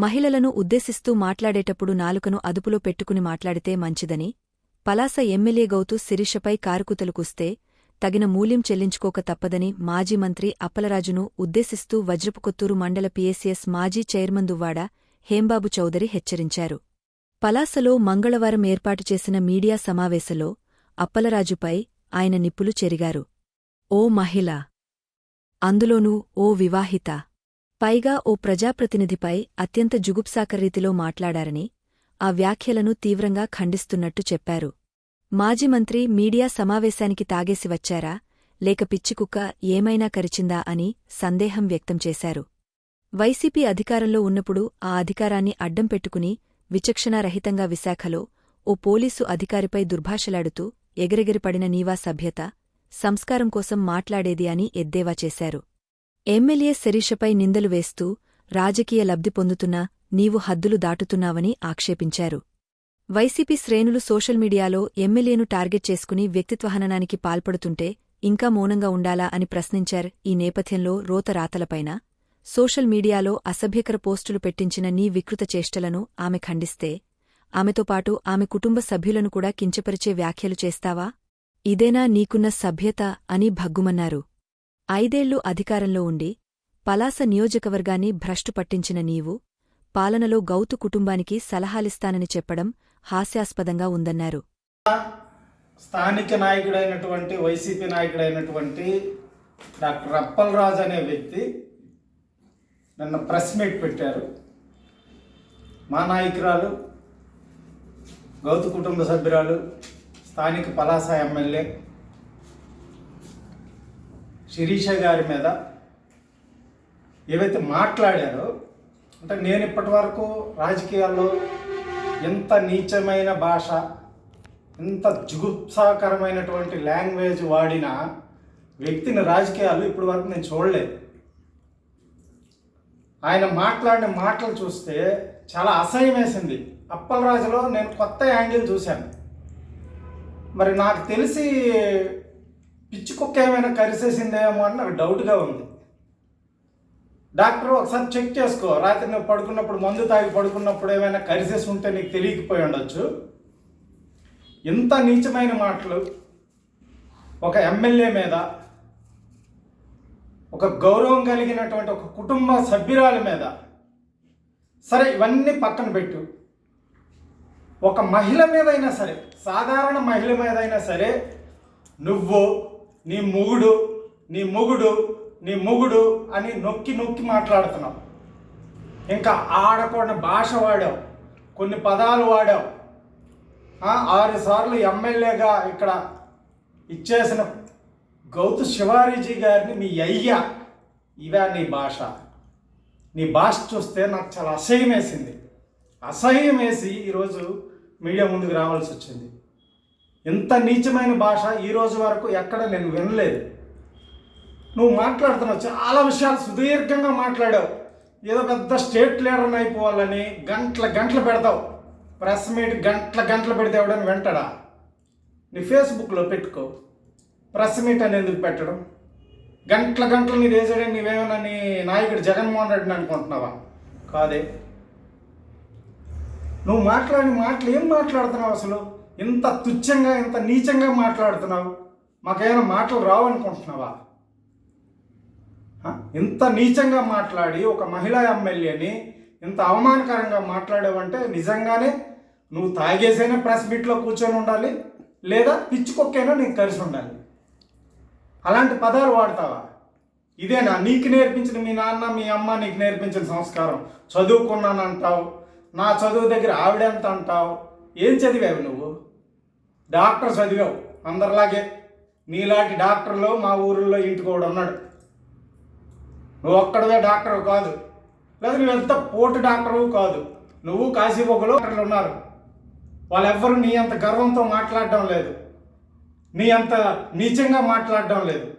మహిళలను ఉద్దేశిస్తూ మాట్లాడేటప్పుడు నాలుకను అదుపులో పెట్టుకుని మాట్లాడితే మంచిదని పలాస ఎమ్మెల్యే గౌతు శిరీషపై కారుకుతలు కుస్తే తగిన మూల్యం చెల్లించుకోక తప్పదని మాజీ మంత్రి అప్పలరాజును ఉద్దేశిస్తూ వజ్రపుకొత్తూరు మండల పీఎస్ఎస్ మాజీ చైర్మన్ దువ్వాడ హేంబాబు చౌదరి హెచ్చరించారు. పలాసలో మంగళవారం ఏర్పాటు చేసిన మీడియా సమావేశంలో అప్పలరాజుపై ఆయన నిప్పులు చెరిగారు. ఓ మహిళ! అందులోనూ ఓ వివాహిత! పైగా ఓ ప్రజాప్రతినిధిపై అత్యంత జుగుప్సాకర రీతిలో మాట్లాడారని ఆ వ్యాఖ్యలను తీవ్రంగా ఖండిస్తున్నట్టు చెప్పారు. మాజీ మంత్రి మీడియా సమావేశానికి తాగేసి వచ్చారా? లేక పిచ్చికుక్క ఏమైనా కరిచిందా అని సందేహం వ్యక్తం చేశారు. వైసీపీ అధికారంలో ఉన్నప్పుడు ఆ అధికారాన్ని అడ్డం పెట్టుకుని విచక్షణారహితంగా విశాఖలో ఓ పోలీసు అధికారిపై దుర్భాషలాడుతూ ఎగరెగిరిపడిన నీవా సభ్యత సంస్కారం కోసం మాట్లాడేది అని ఎద్దేవా చేశారు. ఎమ్మెల్యే శరీషపై నిందలు వేస్తూ రాజకీయ లబ్ధి పొందుతున్నా నీవు హద్దులు దాటుతున్నావని ఆక్షేపించారు. వైసీపీ శ్రేణులు సోషల్ మీడియాలో ఎమ్మెల్యేను టార్గెట్ చేసుకుని వ్యక్తిత్వహననానికి పాల్పడుతుంటే ఇంకా మౌనంగా ఉండాలా అని ప్రశ్నించారు ఈ నేపథ్యంలో రోతరాతలపైన సోషల్ మీడియాలో అసభ్యకర పోస్టులు పెట్టించిన నీ వికృత చేష్టలను ఆమె ఖండిస్తే ఆమెతో పాటు ఆమె కుటుంబ సభ్యులను కూడా కించపరిచే వ్యాఖ్యలు చేస్తావా? ఇదేనా నీకున్న సభ్యత అని భగ్గుమన్నారు. ఐదేళ్ళు అధికారంలో ఉండి పలాస నియోజకవర్గాన్ని భ్రష్టు పట్టించిన నీవు పాలనలో గౌతు కుటుంబానికి సలహాలిస్తానని చెప్పడం హాస్యాస్పదంగా ఉందన్నారు. స్థానిక నాయకుడైనటువంటి వైసీపీ నాయకుడైనటువంటి డాక్టర్ అప్పలరాజు అనే వ్యక్తి నిన్న ప్రెస్ మీట్ పెట్టారు. మా నాయకురాలు గౌతు కుటుంబ సభ్యురాలు స్థానిక పలాస ఎమ్మెల్యే శిరీష గారి మీద ఏవైతే మాట్లాడారో అంటే నేను ఇప్పటి వరకు రాజకీయాల్లో ఎంత నీచమైన భాష ఎంత జుగుప్సాకరమైనటువంటి లాంగ్వేజ్ వాడిన వ్యక్తిని రాజకీయాల్లో ఇప్పటి వరకు నేను చూడలేదు. ఆయన మాట్లాడిన మాటలు చూస్తే చాలా అసహ్యం వేసింది. అప్పలరాజులో నేను కొత్త యాంగిల్ చూశాను. మరి నాకు తెలిసి పిచ్చి కుక్క ఏమైనా కరిసేసిందేమో అని నాకు డౌట్గా ఉంది. డాక్టర్ ఒకసారి చెక్ చేసుకో. రాత్రి నువ్వు పడుకున్నప్పుడు మందు తాగి పడుకున్నప్పుడు ఏమైనా కరిసేసి ఉంటే నీకు తెలియకపోయి ఉండొచ్చు. ఎంత నీచమైన మాటలు. ఒక ఎమ్మెల్యే మీద ఒక గౌరవం కలిగినటువంటి ఒక కుటుంబ సభ్యురాలి మీద సరే ఇవన్నీ పక్కన పెట్టు. ఒక మహిళ మీదైనా సరే సాధారణ మహిళ మీదైనా సరే నువ్వు నీ మొగుడు నీ మొగుడు నీ మొగుడు అని నొక్కి నొక్కి మాట్లాడుతున్నావు ఇంకా ఆడకూడని భాష వాడావు కొన్ని పదాలు వాడావు ఆరు సార్లు ఎమ్మెల్యేగా ఇక్కడ ఇచ్చేసిన గౌతు శివారీజీ గారిని మీ అయ్య. ఇవే నీ భాష. నీ భాష చూస్తే నాకు చాలా అసహ్యం వేసింది అసహ్యం వేసి ఈరోజు మీడియా ముందుకు రావాల్సి వచ్చింది. ఇంత నీచమైన భాష ఈ రోజు వరకు ఎక్కడ నేను వినలేదు. నువ్వు మాట్లాడుతున్నావు చాలా విషయాలు సుదీర్ఘంగా మాట్లాడావు. ఏదో పెద్ద స్టేట్ లీడర్ని అయిపోవాలని గంటల గంటలు పెడతావు. ప్రెస్ మీట్ గంటల గంటలు పెడితే ఎవడని వెంటడా? నీ ఫేస్బుక్లో పెట్టుకో. ప్రెస్ మీట్ అని ఎందుకు పెట్టడం? గంటల గంటలు నీ వేసాడే నీవేమైనా నీ నాయకుడు జగన్మోహన్ రెడ్డిని అనుకుంటున్నావా? కాదే. నువ్వు మాట్లాడిన మాటలు ఏం మాట్లాడుతున్నావు అసలు? ఇంత తుచ్చంగా ఇంత నీచంగా మాట్లాడుతున్నావు? మాకేమైనా మాటలు రావనుకుంటున్నావా? ఇంత నీచంగా మాట్లాడి ఒక మహిళా ఎమ్మెల్యేని ఇంత అవమానకరంగా మాట్లాడావంటే నిజంగానే నువ్వు తాగేసైనా ప్రెస్ మీట్లో కూర్చొని ఉండాలి లేదా పిచ్చుకొక్కైనా నీకు కలిసి ఉండాలి? అలాంటి పదాలు వాడతావా? ఇదేనా? నీకు నేర్పించిన మీ నాన్న మీ అమ్మ నీకు నేర్పించిన సంస్కారం. చదువుకున్నాను అంటావు నా చదువు దగ్గర ఆవిడెంత అంటావు? ఏం చదివావు నువ్వు? డాక్టర్ చదివావు అందరిలాగే. నీలాంటి డాక్టర్లు మా ఊరిలో ఇంటికోడు ఉన్నాడు. నువ్వు ఒక్కడవే డాక్టర్ కాదు. లేదా నువ్వు ఎంత పోటు డాక్టరు కాదు. నువ్వు కాశీబొగ్గలో డాక్టర్లు ఉన్నారు. వాళ్ళెవ్వరూ నీ అంత గర్వంతో మాట్లాడడం లేదు. నీ అంత నీచంగా మాట్లాడడం లేదు.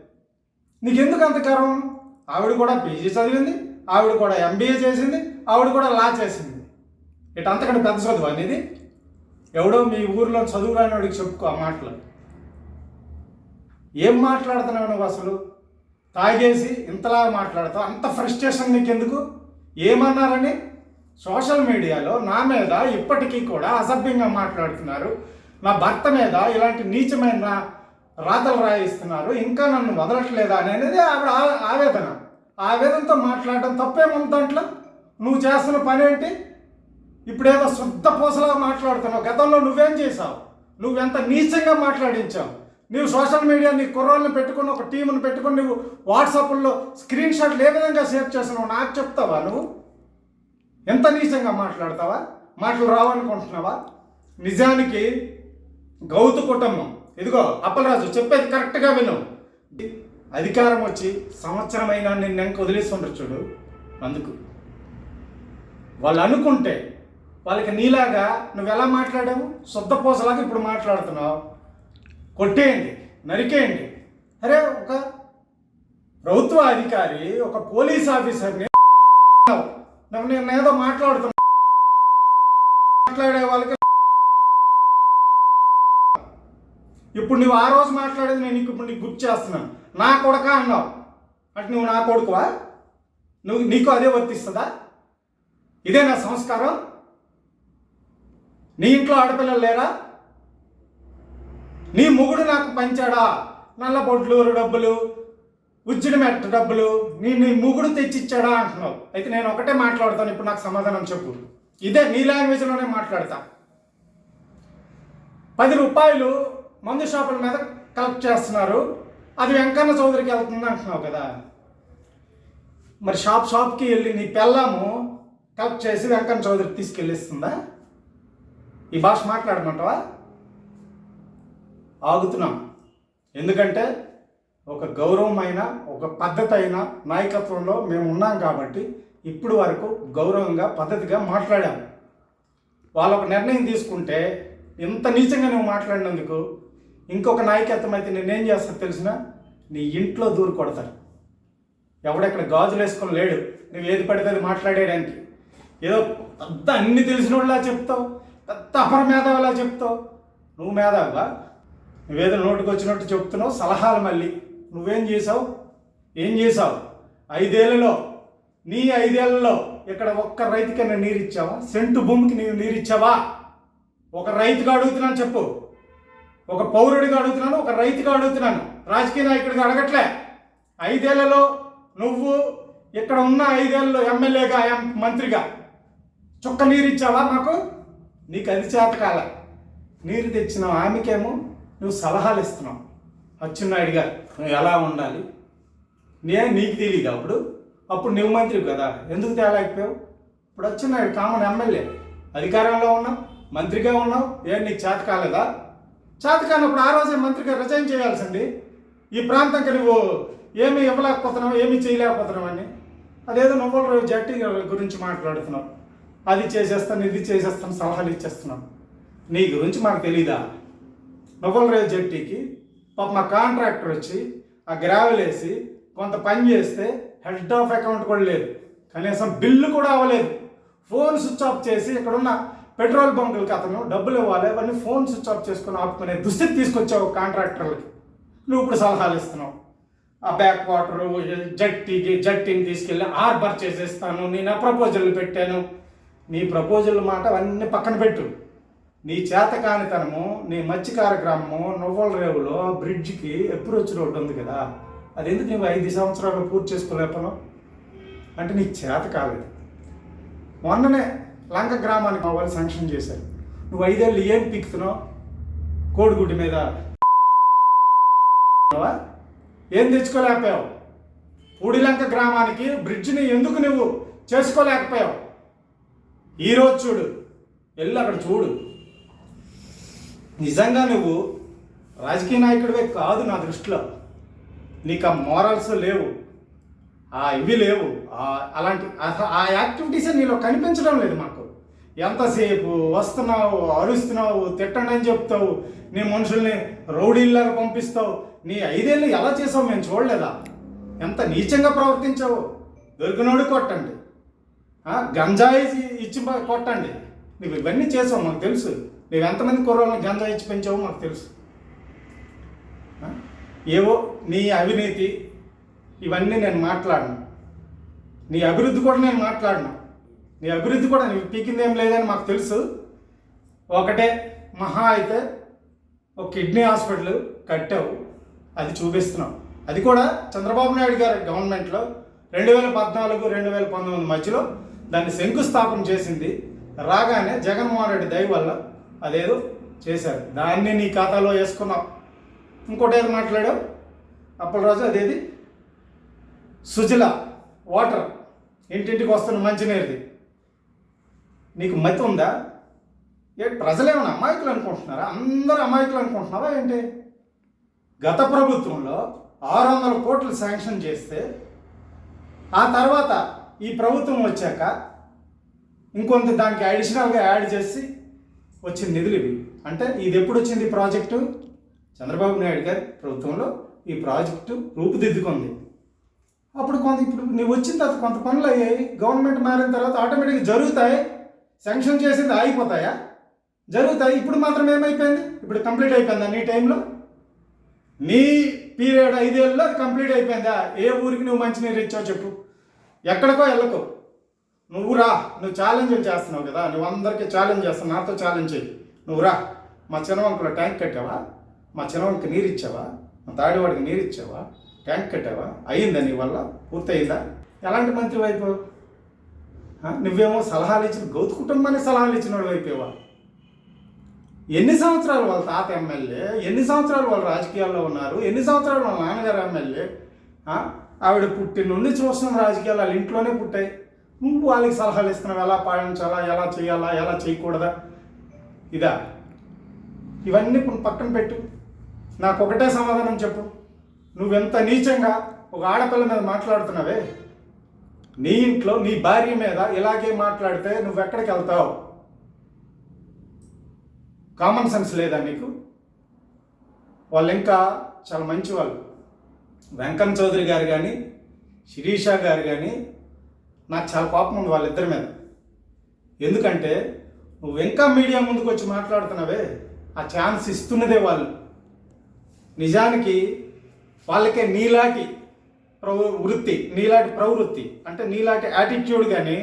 నీకెందుకు అంత గర్వం? ఆవిడ కూడా పీజీ చదివింది ఆవిడ కూడా ఎంబీఏ చేసింది ఆవిడ కూడా లా చేసింది. ఇటు అంతకంటే పెద్ద చదువు అనేది ఎవడో మీ ఊర్లో చదువు రాని వాడికి చెప్పుకో ఆ మాటలు. ఏం మాట్లాడుతున్నావు నువ్వు అసలు? తాగేసి ఇంతలా మాట్లాడతావు? అంత ఫ్రస్ట్రేషన్ నీకెందుకు? ఏమన్నారని? సోషల్ మీడియాలో నా మీద ఇప్పటికీ కూడా అసభ్యంగా మాట్లాడుతున్నారు. నా భర్త మీద ఇలాంటి నీచమైన రాతలు రాయిస్తున్నారు. ఇంకా నన్ను వదలట్లేదా అనేది ఆవిడ ఆ- ఆవేదన. ఆవేదనతో మాట్లాడటం తప్పేముంది దాంట్లో? నువ్వు చేస్తున్న పని ఏంటి ఇప్పుడేదో శుద్ధ పూసలా మాట్లాడుతున్నావు. గతంలో నువ్వేం చేసావు నువ్వెంత నీచంగా మాట్లాడించావు? నువ్వు సోషల్ మీడియా నీ కుర్రోళ్ళని పెట్టుకుని ఒక టీంను పెట్టుకుని నువ్వు వాట్సాప్లో స్క్రీన్ షాట్లు ఏ విధంగా సేవ్ చేస్తున్నావు? నాకు చెప్తావా నువ్వు? ఎంత నీచంగా మాట్లాడతావా? మాటలు రావనుకుంటున్నావా? నిజానికి గౌతు కుటుంబం. ఇదిగో అప్పలరాజు చెప్పేది కరెక్ట్గా విను. అధికారం వచ్చి సంవత్సరమైనా నిన్న వదిలేసి ఉండరు చూడు. అందుకు. వాళ్ళు అనుకుంటే వాళ్ళకి నీలాగా నువ్వు ఎలా మాట్లాడావు శుద్ధపూసలాగా ఇప్పుడు మాట్లాడుతున్నావు. కొట్టేయండి నరికేయండి. అరే ఒక ప్రభుత్వ అధికారి ఒక పోలీస్ ఆఫీసర్ని నువ్వు నేను ఏదో మాట్లాడుతున్నా మాట్లాడే వాళ్ళకి ఇప్పుడు నువ్వు ఆ రోజు మాట్లాడేది నేను నీకు ఇప్పుడు నీకు గుర్తు చేస్తున్నాను. నా కొడక అన్నావు. అంటే నువ్వు నా కొడుకువా? నువ్వు నీకు అదే వర్తిస్తుందా? ఇదే నా సంస్కారం? నీ ఇంట్లో ఆడపిల్లలు లేరా? నీ మొగుడు నాకు పంచాడా? నల్ల బొడ్లు డబ్బులు ఉజ్జిడి మెట్ట డబ్బులు నీ నీ మొగుడు తెచ్చిచ్చాడా అంటున్నావు. అయితే నేను ఒకటే మాట్లాడతాను ఇప్పుడు నాకు సమాధానం చెప్పు. ఇదే నీ లాంగ్వేజ్లోనే మాట్లాడతా. పది రూపాయలు మందు షాపుల మీద కలెక్ట్ చేస్తున్నారు. అది వెంకన్న చౌదరికి వెళ్తుంది అంటున్నావు కదా. మరి షాప్ షాప్కి వెళ్ళి నీ పెళ్ళాము కలెక్ట్ చేసి వెంకన్న చౌదరికి తీసుకెళ్ళిస్తుందా? ఈ భాష మాట్లాడమంటావా? ఆగుతున్నాం. ఎందుకంటే ఒక గౌరవమైన ఒక పద్ధతి అయిన నాయకత్వంలో మేము ఉన్నాం కాబట్టి ఇప్పుడు వరకు గౌరవంగా పద్ధతిగా మాట్లాడాము వాళ్ళు ఒక నిర్ణయం తీసుకుంటే ఇంత నీచంగా నువ్వు మాట్లాడినందుకు ఇంకొక నాయకత్వం అయితే నేనేం చేస్తా తెలిసిన నీ ఇంట్లో దూరు కొడతారు. ఎవడెక్కడ గాజులు వేసుకొని లేడు. నువ్వు ఏది పడితే అది మాట్లాడేయడానికి. ఏదో పెద్ద అన్ని తెలిసిన వాళ్ళ చెప్తావు. ఎంత అపర మేధావిలా చెప్తావు? నువ్వు మేధావులా? నువ్వేదో నోటికి వచ్చినట్టు చెప్తున్నావు సలహాలు మళ్ళీ. నువ్వేం చేసావు ఏం చేసావు ఐదేళ్ళలో నీ ఐదేళ్ళలో ఇక్కడ ఒక్క రైతుకైనా నీరు ఇచ్చావా సెంటు భూమికి నీవు నీరు ఇచ్చావా ఒక రైతుగా అడుగుతున్నాను చెప్పు. ఒక పౌరుడిగా అడుగుతున్నాను ఒక రైతుగా అడుగుతున్నాను. రాజకీయ నాయకుడిగా అడగట్లే. ఐదేళ్ళలో నువ్వు ఇక్కడ ఉన్న ఐదేళ్ళలో ఎమ్మెల్యేగా ఎం మంత్రిగా చుక్క నీరు ఇచ్చావా నాకు నీకు అది చేత కాల. నీరు తెచ్చిన ఆమెకేమో నువ్వు సలహాలు ఇస్తున్నావు. అచ్చెన్నాయుడు గారు నువ్వు ఎలా ఉండాలి? నే నీకు తెలియదు అప్పుడు. అప్పుడు నువ్వు మంత్రి కదా. ఎందుకు తేలేకపోయావు? ఇప్పుడు అచ్చెన్నాయుడు కామన్ ఎమ్మెల్యే. అధికారంలో ఉన్నావు మంత్రిగా ఉన్నావు. ఏం నీకు చేత కాలేదా? చేత కానప్పుడు ఆ రోజే మంత్రిగా రిజైన్ చేయాల్సింది. ఈ ప్రాంతంకి నువ్వు ఏమి ఇవ్వలేకపోతున్నావు ఏమి చేయలేకపోతున్నావు అని. అదేదో నువ్వుల రోజు జట్టి గురించి మాట్లాడుతున్నావు. అది చేసేస్తాను ఇది చేసేస్తాను సలహాలు ఇచ్చేస్తున్నాను. నీ గురించి మాకు తెలీదా? నువ్వుల రేవు జట్టీకి పాప మా కాంట్రాక్టర్ వచ్చి ఆ గ్రావెల్ వేసి కొంత పని చేస్తే హెడ్ ఆఫ్ అకౌంట్ కూడా లేదు. కనీసం బిల్లు కూడా అవ్వలేదు. ఫోన్ స్విచ్ ఆఫ్ చేసి ఇక్కడ ఉన్న పెట్రోల్ బంకులకి అతను డబ్బులు ఇవ్వాలి అవన్నీ ఫోన్ స్విచ్ ఆఫ్ చేసుకుని ఆపుకునే దుస్థితి తీసుకొచ్చావు కాంట్రాక్టర్లకి. నువ్వు ఇప్పుడు సలహాలు ఇస్తున్నావు. ఆ బ్యాక్ వాటర్ జట్టీకి జట్టిని తీసుకెళ్ళి హార్బర్ చేసేస్తాను నేను ప్రపోజల్ పెట్టాను. నీ ప్రపోజల్ మాట అవన్నీ పక్కన పెట్టు. నీ చేతకానితనము నీ మత్స్యకార గ్రామము నువ్వల రేవులో బ్రిడ్జికి అప్రోచ్ రోడ్డు ఉంది కదా అది ఎందుకు నువ్వు ఐదు సంవత్సరాలు పూర్తి చేసుకోలేపను అంటే నీకు చేత కాలేదు. మొన్ననే లంక గ్రామానికి వాళ్ళు శాంక్షన్ చేశారు. నువ్వు ఐదేళ్ళు ఏం పీకుతున్నావు? కోడిగుడ్డు మీద. ఏం తెచ్చుకోలేకపోయావు? పూడిలంక గ్రామానికి బ్రిడ్జిని ఎందుకు నువ్వు చేసుకోలేకపోయావు? ఈరోజు చూడు వెళ్ళి అక్కడ చూడు. నిజంగా నువ్వు రాజకీయ నాయకుడివే కాదు నా దృష్టిలో. నీకు ఆ మోరల్స్ లేవు ఆ ఇవి లేవు అలాంటి ఆ యాక్టివిటీసే నీలో కనిపించడం లేదు మాకు. ఎంతసేపు వస్తున్నావు అరుస్తున్నావు తిట్టండి అని చెప్తావు నీ మనుషుల్ని రౌడీల్లాగా పంపిస్తావు నీ ఐదేళ్ళు ఎలా చేసావు మేము చూడలేదా? ఎంత నీచంగా ప్రవర్తించావు? దొరికినోడు కొట్టండి. గంజాయి ఇచ్చి కొట్టండి. నువ్వు ఇవన్నీ చేసావు మాకు తెలుసు. నువ్వు ఎంతమంది కుర్రోళ్ళని గంజాయి ఇచ్చి పెంచావో మాకు తెలుసు. ఏవో నీ అవినీతి ఇవన్నీ నేను మాట్లాడను. నీ అభివృద్ధి కూడా నేను మాట్లాడను. నీ అభివృద్ధి కూడా నీకు పీకింది ఏం లేదని మాకు తెలుసు. ఒకటే మహా అయితే ఒక కిడ్నీ హాస్పిటల్ కట్టావు. అది చూపిస్తున్నావు అది కూడా చంద్రబాబు నాయుడు గారి గవర్నమెంట్లో రెండు వేల పద్నాలుగు రెండు వేల పంతొమ్మిది మధ్యలో దాన్ని శంకుస్థాపన చేసింది రాగానే జగన్మోహన్ రెడ్డి దయ వల్ల అదేదో చేశారు. దాన్ని నీ ఖాతాలో వేసుకున్నావు. ఇంకోటి ఏది మాట్లాడావు? అప్పటి రోజు అదేది? సుజల వాటర్ ఇంటింటికి వస్తున్న మంచినీరుది. నీకు మతి ఉందా? ఏ ప్రజలేమైనా అమాయకులు అనుకుంటున్నారా? అందరూ అమాయకులు అనుకుంటున్నారా ఏంటి? గత ప్రభుత్వంలో ఆరు వందల కోట్లు శాంక్షన్ చేస్తే ఆ తర్వాత ఈ ప్రభుత్వం వచ్చాక ఇంకొంత దానికి అడిషనల్గా యాడ్ చేసి వచ్చిన నిధులు ఇవి. అంటే ఇది ఎప్పుడు వచ్చింది ఈ ప్రాజెక్టు? చంద్రబాబు నాయుడు గారి ప్రభుత్వంలో ఈ ప్రాజెక్టు రూపుదిద్దుకుంది. అప్పుడు కొంత ఇప్పుడు నువ్వు వచ్చిన తర్వాత కొంత పనులు అయ్యాయి గవర్నమెంట్ మారిన తర్వాత ఆటోమేటిక్గా జరుగుతాయి శాంక్షన్ చేసింది ఆగిపోతాయా? జరుగుతాయి ఇప్పుడు మాత్రం ఏమైపోయింది? ఇప్పుడు కంప్లీట్ అయిపోయిందా నీ టైంలో నీ పీరియడ్ ఐదేళ్ళలో అది కంప్లీట్ అయిపోయిందా? ఏ ఊరికి నువ్వు మంచినీరు ఇచ్చావు చెప్పు. ఎక్కడికో వెళ్ళకు. నువ్వు రా. నువ్వు ఛాలెంజ్ చేస్తున్నావు కదా. నువ్వు అందరికీ ఛాలెంజ్ చేస్తావు నాతో ఛాలెంజ్ చెయ్యి. నువ్వు రా. మా చిన్నవంకులో ట్యాంక్ కట్టావా? మా చిన్నవంకి నీరు ఇచ్చావా? మా తాడివాడికి నీరు ఇచ్చావా? ట్యాంక్ కట్టావా? అయ్యిందా నీ వల్ల? పూర్తయిందా? ఎలాంటి మంత్రి వైపు? నువ్వేమో సలహాలు ఇచ్చిన గౌతు కుటుంబానికి సలహాలు ఇచ్చిన వాడు ఎన్ని సంవత్సరాలు వాళ్ళ తాత ఎమ్మెల్యే? ఎన్ని సంవత్సరాలు వాళ్ళు రాజకీయాల్లో ఉన్నారు? ఎన్ని సంవత్సరాలు వాళ్ళ నాన్నగారు ఎమ్మెల్యే? ఆవిడ పుట్టి నుండి చూస్తున్నాం రాజకీయాలు వాళ్ళ ఇంట్లోనే పుట్టాయి. నువ్వు వాళ్ళకి సలహాలు ఇస్తున్నావు ఎలా పాటించాలా ఎలా చేయాలా ఎలా చేయకూడదా? ఇదా? ఇవన్నీ పక్కన పెట్టు. నాకు ఒకటే సమాధానం చెప్పు. నువ్వెంత నీచంగా ఒక ఆడపిల్ల మీద మాట్లాడుతున్నావే? నీ ఇంట్లో నీ భార్య మీద ఇలాగే మాట్లాడితే నువ్వెక్కడికి వెళ్తావు? కామన్ సెన్స్ లేదా నీకు? వాళ్ళు ఇంకా చాలా మంచి వాళ్ళు వెంకన్న చౌదరి గారు కానీ శిరీష గారు కానీ నాకు చాలా కోపం ఉంది వాళ్ళిద్దరి మీద. ఎందుకంటే నువ్వు ఇంకా మీడియా ముందుకు వచ్చి మాట్లాడుతున్నావే ఆ ఛాన్స్ ఇస్తున్నదే వాళ్ళు. నిజానికి వాళ్ళకే నీలాంటి ప్రవ వృత్తి నీలాంటి ప్రవృత్తి అంటే నీలాంటి యాటిట్యూడ్ కానీ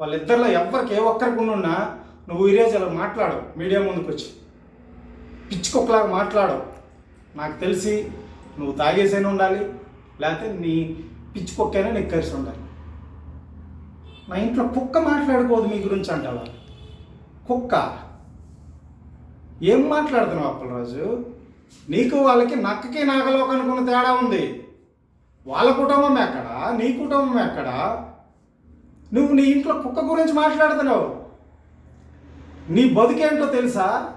వాళ్ళిద్దరిలో ఎవరికి ఏ ఒక్కరికి ఉన్నా నువ్వు ఈరోజు అలా మాట్లాడవు మీడియా ముందుకు వచ్చి పిచ్చుకొక్కలాగా మాట్లాడవు. నాకు తెలిసి నువ్వు తాగేసైనా ఉండాలి లేకపోతే నీ పిచ్చుకొక్కైనా నీకు కలిసి ఉండాలి. నా ఇంట్లో కుక్క మాట్లాడుకోదు మీ గురించి అంటావా? కుక్క. ఏం మాట్లాడుతున్నావు అప్పలరాజు? నీకు వాళ్ళకి నక్కకి నాగలోకి అనుకున్న తేడా ఉంది. వాళ్ళ కుటుంబం ఎక్కడా నీ కుటుంబం ఎక్కడా నువ్వు నీ ఇంట్లో కుక్క గురించి మాట్లాడుతున్నావు. నీ బతుకేంటో తెలుసా?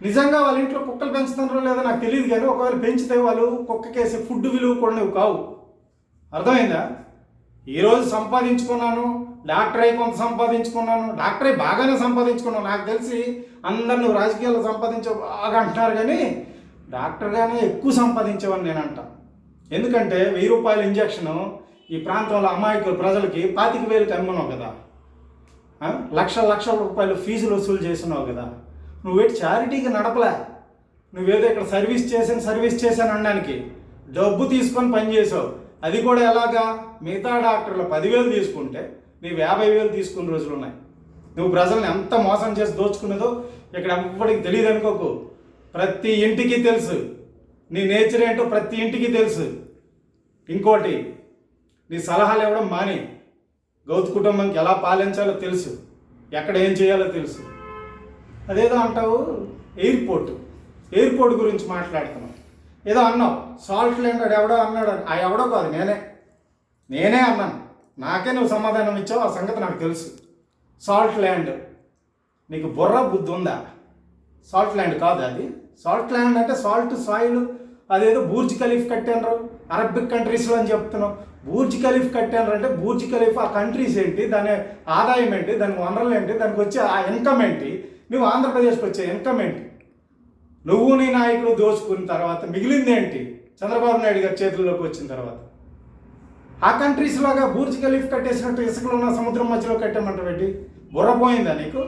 నిజంగా వాళ్ళ ఇంట్లో కుక్కలు పెంచుతున్నారో లేదో నాకు తెలియదు కానీ ఒకవేళ పెంచితే వాళ్ళు కుక్కకేసే ఫుడ్ విలువ కూడా నువ్వు కావు. అర్థమైందా? ఈరోజు సంపాదించుకున్నాను డాక్టర్ అయి కొంత సంపాదించుకున్నాను డాక్టర్ అయి బాగానే సంపాదించుకున్నాను. నాకు తెలిసి అందరు నువ్వు రాజకీయాల్లో సంపాదించే బాగా అంటున్నారు కానీ డాక్టర్గానే ఎక్కువ సంపాదించేవని నేను అంట ఎందుకంటే వెయ్యి రూపాయల ఇంజక్షను ఈ ప్రాంతంలో అమాయకుల ప్రజలకి పాతిక వేలు అమ్మన్నావు కదా. లక్ష లక్షల లక్షల రూపాయలు ఫీజులు వసూలు చేస్తున్నావు కదా. నువ్వేటి చారిటీకి నడపలే? నువ్వేదో ఇక్కడ సర్వీస్ చేసాను సర్వీస్ చేశాను అనడానికి డబ్బు తీసుకొని పని చేసావు. అది కూడా ఎలాగా? మిగతా డాక్టర్లు పదివేలు తీసుకుంటే నీవు యాభై వేలు తీసుకున్న రోజులు ఉన్నాయి. నువ్వు ప్రజల్ని ఎంత మోసం చేసి దోచుకున్నదో ఇక్కడ ఎవ్వడికి తెలియదు అనుకోకు. ప్రతి ఇంటికి తెలుసు. నీ నేచర్ ఏంటో ప్రతి ఇంటికి తెలుసు. ఇంకోటి నీ సలహాలు ఇవ్వడం మాని. గౌత్ కుటుంబంకి ఎలా పాలించాలో తెలుసు. ఎక్కడ ఏం చేయాలో తెలుసు. అదేదో అంటావు? ఎయిర్పోర్ట్. ఎయిర్పోర్ట్ గురించి మాట్లాడుతున్నావు ఏదో అన్నావు. సాల్ట్ ల్యాండ్ ఎవడో అన్నాడు ఆ ఎవడో కాదు నేనే. నేనే అన్నాను. నాకే నువ్వు సమాధానం ఇచ్చావు. ఆ సంగతి నాకు తెలుసు. Salt land. నీకు బుర్ర బుద్ధి ఉందా? సాల్ట్ ల్యాండ్ కాదు అది. సాల్ట్ ల్యాండ్ అంటే సాల్ట్ సాయిల్. అదేదో బూర్జ్ ఖలీఫ్ కట్టారు అరబిక్ కంట్రీస్లో అని చెప్తున్నావు. బూర్జ్ ఖలీఫ్ కట్టారు అంటే బూర్జ్ ఖలీఫ్ ఆ కంట్రీస్ ఏంటి? దాని ఆదాయం ఏంటి? దాని వనరులు ఏంటి? దానికి వచ్చే ఆ ఇన్కమ్ ఏంటి? నువ్వు ఆంధ్రప్రదేశ్కి వచ్చే ఇన్కమ్ ఏంటి నువ్వు నీ నాయకుడు దోచుకున్న తర్వాత మిగిలింది ఏంటి? చంద్రబాబు నాయుడు గారి చేతుల్లోకి వచ్చిన తర్వాత. ఆ కంట్రీస్ లాగా బూర్జ్ ఖలీఫ్ కట్టేసినట్టు ఇసుకలో ఉన్న సముద్రం మధ్యలో కట్టామంట పెట్టి బుర్రపోయిందా నీకు?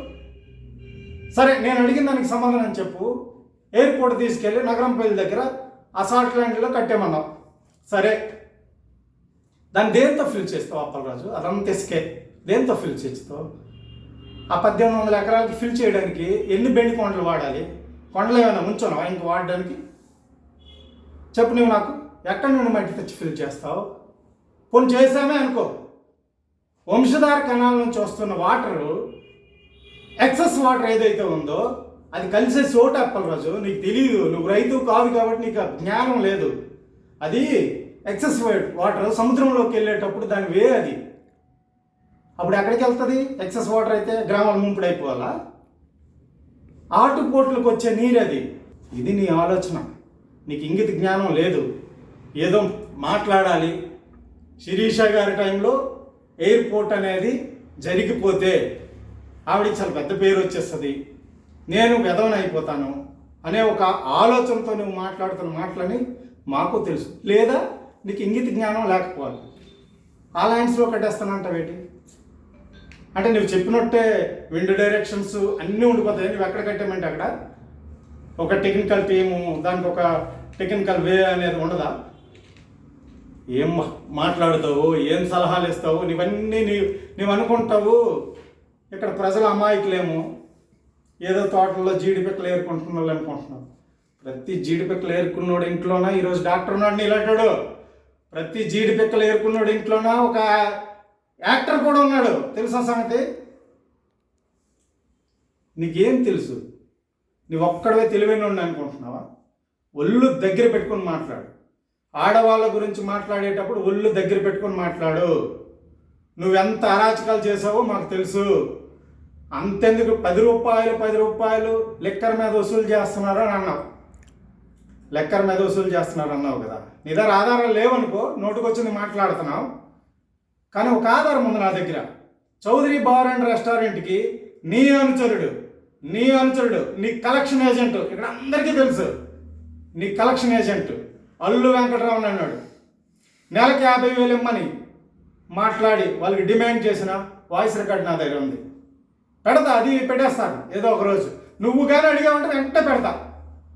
సరే నేను అడిగిన దానికి సమాధానం చెప్పు. ఎయిర్పోర్ట్ తీసుకెళ్ళి నగరంపల్లి దగ్గర అసాల్ట్ ల్యాండ్లో కట్టేమన్నావు. సరే. దాన్ని దేంతో ఫిల్ చేస్తావు అప్పలరాజు? అదంతా ఇసుకే దేంతో ఫిల్ చేస్తావు? ఆ పద్దెనిమిది వందల ఎకరాలకి ఫిల్ చేయడానికి ఎన్ని బెండి కొండలు వాడాలి? కొండలు ఏమైనా ఉంచున్నావా? ఇంక వాడడానికి? చెప్పు నువ్వు నాకు. ఎక్కడి నుండి మట్టి తెచ్చి ఫిల్ చేస్తావు? కొన్ని చేసామే అనుకో. వంశధార కణాల నుంచి వస్తున్న వాటరు ఎక్సెస్ వాటర్ ఏదైతే ఉందో అది కలిసే చోట అప్పలరాజు నీకు తెలియదు నువ్వు రైతు కాదు కాబట్టి నీకు జ్ఞానం లేదు. అది ఎక్సెస్ వాటర్ సముద్రంలోకి వెళ్ళేటప్పుడు దాని వే అది. అప్పుడు ఎక్కడికి వెళ్తుంది? ఎక్సెస్ వాటర్ అయితే గ్రామాల ముంపుడు అయిపోవాలా? ఆటుపోట్లకు వచ్చే నీరు అది ఇది నీ ఆలోచన. నీకు ఇంగిత జ్ఞానం లేదు. ఏదో మాట్లాడాలి. శిరీష గారి టైంలో ఎయిర్పోర్ట్ అనేది జరిగిపోతే ఆవిడకి చాలా పెద్ద పేరు వచ్చేస్తుంది. నేను వెధవనైపోతాను అనే ఒక ఆలోచనతో నువ్వు మాట్లాడుతున్న మాటలని మాకు తెలుసు. లేదా నీకు ఇంగిత జ్ఞానం లేకపోవాలి. ఆ లైన్స్లో కట్టేస్తానంటావేటి? అంటే నువ్వు చెప్పినట్టే విండ్ డైరెక్షన్స్ అన్నీ ఉండిపోతాయి. నువ్వు ఎక్కడ కట్టామంటే అక్కడ? ఒక టెక్నికల్ టీము దానికి ఒక టెక్నికల్ వే అనేది ఉండదా? ఏం మాట్లాడతావు మాట్లాడుతావు? ఏం సలహాలు ఇస్తావు? నీవన్నీ నీ నీవు అనుకుంటావు ఇక్కడ ప్రజల అమాయకులేము ఏదో తోటల్లో జీడిపిక్కలు ఏరుకుంటున్న వాళ్ళు అనుకుంటున్నావు ప్రతి జీడిపిక్కలు ఏరుకున్నోడు ఇంట్లోన? ఈరోజు డాక్టర్ ఉన్నాడు నీలాంటాడు. ప్రతి జీడిపిక్కలు ఏరుకున్నోడు ఇంట్లోనా? ఒక యాక్టర్ కూడా ఉన్నాడు. తెలుసా సంగతి? నీకేం తెలుసు? నువ్వు ఒక్కడవే తెలివైన అనుకుంటున్నావా? ఒళ్ళు దగ్గర పెట్టుకొని మాట్లాడు. ఆడవాళ్ళ గురించి మాట్లాడేటప్పుడు ఒళ్ళు దగ్గర పెట్టుకొని మాట్లాడు. నువ్వెంత అరాచకాలు చేసావో మాకు తెలుసు. అంతెందుకు పది రూపాయలు పది రూపాయలు లెక్కర్ మీద వసూలు చేస్తున్నారు అని అన్నావు. లెక్కర్ మీద వసూలు చేస్తున్నారు అన్నావు కదా. నీ దగ్గర ఆధారాలు లేవనుకో నోటుకొచ్చింది మాట్లాడుతున్నావు. కానీ ఒక ఆధారం ఉంది నా దగ్గర. చౌదరి బార్ అండ్ రెస్టారెంట్కి నీ అనుచరుడు నీ అనుచరుడు నీ కలెక్షన్ ఏజెంట్ ఇక్కడ అందరికీ తెలుసు. నీ కలెక్షన్ ఏజెంట్ అల్లు వెంకటరామన్ అన్నాడు. నెలకి యాభై వేలు ఇమ్మని మాట్లాడి వాళ్ళకి డిమాండ్ చేసిన వాయిస్ రికార్డ్ నా దగ్గర ఉంది. పెడతా అది పెట్టేస్తాను ఏదో ఒక రోజు. నువ్వు కానీ అడిగావంటే వెంటనే పెడతా.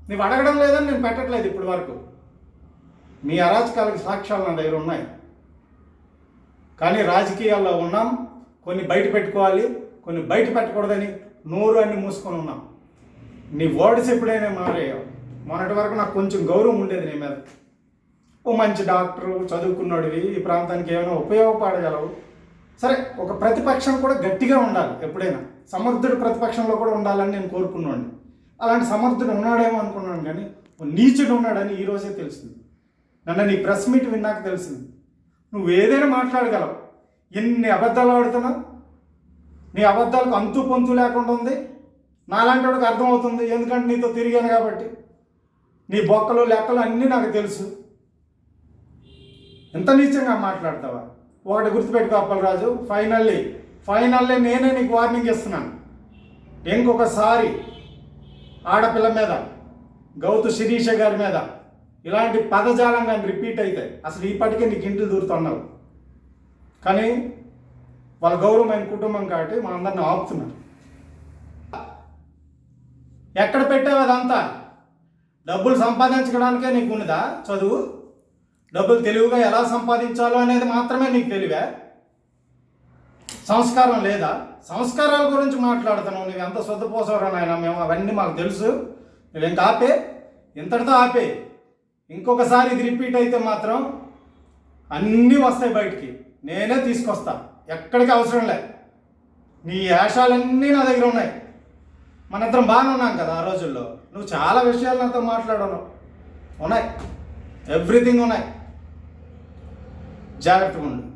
నువ్వు అడగడం లేదని నేను పెట్టట్లేదు ఇప్పటి వరకు. మీ అరాచకాలకు సాక్ష్యాలు నా దగ్గర ఉన్నాయి. కానీ రాజకీయాల్లో ఉన్నాం కొన్ని బయట పెట్టుకోవాలి కొన్ని బయట పెట్టకూడదని నోరు అన్ని మూసుకొని ఉన్నాం. నీ వర్డ్స్ ఎప్పుడైనా మారాయో మొన్నటి వరకు నాకు కొంచెం గౌరవం ఉండేది నీ మీద. ఓ మంచి డాక్టరు చదువుకున్నాడివి ఈ ప్రాంతానికి ఏమైనా ఉపయోగపడగలవు? సరే ఒక ప్రతిపక్షం కూడా గట్టిగా ఉండాలి ఎప్పుడైనా. సమర్థుడు ప్రతిపక్షంలో కూడా ఉండాలని నేను కోరుకున్నాను అలాంటి సమర్థుడు ఉన్నాడేమో అనుకున్నాను కానీ ఓ నీచుడు ఉన్నాడని ఈరోజే తెలిసింది నన్ను నీ ప్రెస్ మీట్ విన్నాక తెలిసింది. నువ్వు ఏదైనా మాట్లాడగలవు. ఎన్ని అబద్ధాలు ఆడుతున్నావు? నీ అబద్ధాలకు అంతు పొంతు లేకుండా ఉంది. నాలాంటి వాడికి అర్థమవుతుంది. ఎందుకంటే నీతో తిరిగాను కాబట్టి. నీ బొక్కలు లెక్కలు అన్నీ నాకు తెలుసు. ఎంత నీచంగా మాట్లాడతావా? ఒకటి గుర్తుపెట్టుకో అప్పలరాజు. ఫైనల్లీ ఫైనల్లీ నేనే నీకు వార్నింగ్ ఇస్తున్నాను ఇంకొకసారి ఆడపిల్ల మీద గౌతు శిరీష గారి మీద ఇలాంటి పదజాలం కానీ రిపీట్ అయితే అసలు ఇప్పటికే నీకు ఇంటికి దూరుతున్నావు. కానీ వాళ్ళ గౌరవమైన కుటుంబం కాబట్టి మనందరిని అందరిని ఆపుతున్నారు ఎక్కడ పెట్టావు అదంతా? డబ్బులు సంపాదించడానికే నీకు ఉన్నదా? చదువు? డబ్బులు తెలివిగా ఎలా సంపాదించాలో అనేది మాత్రమే నీకు తెలివే? సంస్కారం లేదా? సంస్కారాల గురించి మాట్లాడుతున్నావు. నువ్వు ఎంత సొద్దుపోసారో నాయన? మేము అవన్నీ మాకు తెలుసు. నువ్వేం ఆపే ఇంతటితో ఆపే. ఇంకొకసారి ఇది రిపీట్ అయితే మాత్రం అన్నీ వస్తాయి బయటికి. నేనే తీసుకొస్తా. ఎక్కడికి అవసరం లే. నీ యాషాలన్నీ నా దగ్గర ఉన్నాయి. మన ఇద్దరం బాగానే ఉన్నాం కదా ఆ రోజుల్లో. నువ్వు చాలా విషయాలు నాతో మాట్లాడను. ఉన్నాయి. ఎవ్రీథింగ్ ఉన్నాయి. జాగ్రత్తగా ఉండు.